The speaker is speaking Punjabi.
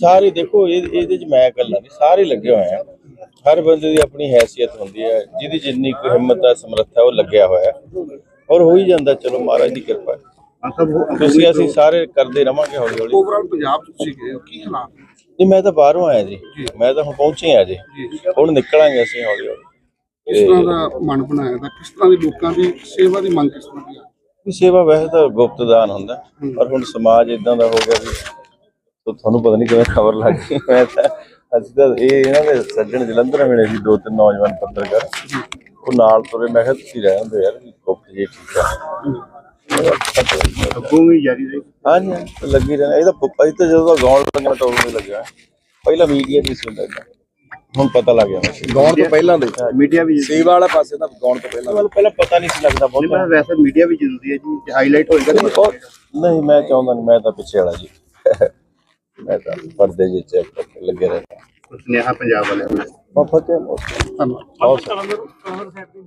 ਸਾਰੇ ਦੇਖੋ ਇਹ ਇਹਦੇ ਚ ਮੈਂ ਇਕੱਲਾ ਨਹੀਂ ਸਾਰੇ ਲੱਗੇ ਹੋਏ ਆ। ਹਰ ਬੰਦੇ ਦੀ ਆਪਣੀ ਹੈਸੀਅਤ ਹੁੰਦੀ ਹੈ ਜਿਹਦੀ ਜਿੰਨੀ ਕੁ ਹਿੰਮਤ ਹੈ ਸਮਰੱਥਾ ਉਹ ਲੱਗਿਆ ਹੋਇਆ ਔਰ ਹੋ ਹੀ ਜਾਂਦਾ ਚਲੋ ਮਹਾਰਾਜ ਦੀ ਕਿਰਪਾ ਹੈ। ਤੁਸੀਂ ਅਸੀਂ ਸਾਰੇ ਕਰਦੇ ਰਵਾਂਗੇ ਹੌਲੀ ਹੌਲੀ ਓਵਰਆਲ ਪੰਜਾਬ ਚ ਤੁਸੀਂ ਗਏ ਹੋ ਕੀ ਹਾਲਾਤ? ਨਹੀਂ ਮੈਂ ਤਾਂ ਬਾਹਰੋਂ ਆਇਆ ਜੀ। ਮੈਂ ਤਾਂ ਹੁਣ ਪਹੁੰਚੇ ਆ ਜੀ। ਹੁਣ ਨਿਕਲਾਂਗੇ ਅਸੀਂ ਹੌਲੀ ਹੌਲੀ ਕਿਸ ਤਰ੍ਹਾਂ ਦਾ ਮਨ ਬਣਾਇਆ ਦਾ ਕਿਸ ਤਰ੍ਹਾਂ ਦੀ ਲੋਕਾਂ ਦੀ ਸੇਵਾ ਦੀ ਮੰਗ ਕਿਸ ਤਰ੍ਹਾਂ ਦੀ ਸੇਵਾ ਵੈਸੇ ਤਾਂ ਗੁਪਤ ਦਾਨ ਹੁੰਦਾ ਪਰ ਹੁਣ ਸਮਾਜ ਇਦਾਂ ਦਾ ਹੋ ਗਿਆ ਵੀ ਤੋ ਤੁਹਾਨੂੰ ਪਤਾ ਨਹੀਂ ਕਿਵੇਂ ਖਬਰ ਲੱਗ ਗਈ। ਮੈਂ ਤਾਂ ਅਸੀਂ ਤਾਂ ਇਹ ਇਹਨਾਂ ਦੇ ਸੱਜਣ ਜਲੰਧਰ ਮਿਲੇ ਸੀ ਦੋ ਤਿੰਨ ਨੌਜਵਾਨ ਪੱਤਰਕਾਰ। ਉਹ ਨਾਲ ਤੁਰੇ ਮੈਂ ਕਿਹਾ ਤੁਸੀਂ ਰਹਿ ਹੁੰਦੇ ਯਾਰ ਵੀ ਗੁਪਤ ਜੀ ਠੀਕ ਆ। ਅੱਗੋਂ ਵੀ ਜਾਰੀ ਰਹੀ। ਹਾਂਜੀ ਲੱਗੀ ਰਹਿਣਾ ਇਹ ਤਾਂ ਪ- ਅਸੀਂ ਤਾਂ ਜਦੋਂ ਦਾ ਗਾਉਣ ਲੱਗਣਾ ਤਾਂ ਉਦੋਂ ਹੀ ਲੱਗਿਆ। ਪਹਿਲਾਂ ਮੀਡੀਆ ਨਹੀਂ ਸੀ ਹੁੰਦਾ ਏਦਾਂ। ਹੁਣ ਪਤਾ ਲੱਗ ਗਿਆ। ਗਾਉਣ ਤੋਂ ਪਹਿਲਾਂ ਦੇ। ਮੀਡੀਆ ਵੀ ਸੇਵਾ ਵਾਲਾ ਪਾਸੇ ਤਾਂ ਗਾਉਣ ਤੋਂ ਪਹਿਲਾਂ ਮੈਨੂੰ ਪਹਿਲਾਂ ਪਤਾ ਨਹੀਂ ਸੀ ਲੱਗਦਾ ਨਹੀਂ ਬਹੁਤ ਮੈਂ ਵੈਸੇ ਮੀਡੀਆ ਵੀ ਜ਼ਰੂਰੀ ਹੈ ਜੀ। ਹਾਈਲਾਈਟ ਹੋਏਗਾ ਤਾਂ ਉਹ- ਨਹੀਂ ਮੈਂ ਚਾਹੁੰਦਾ ਨਹੀਂ ਮੈਂ ਤਾਂ ਪਿੱਛੇ ਵਾਲਾ ਜੀ। ਮੈਂ ਤਾਂ ਪਰਦੇ ਜਿਹੇ ਚੈੱਕ ਕਰਕੇ ਲੱਗੇ ਰਹਿੰਦਾ ਸੁਨੇਹਾ ਪੰਜਾਬ ਵਾਲਿਆਂ ਨੂੰ ਬਹੁਤ ਬਹੁਤ ਧੰਨਵਾਦ।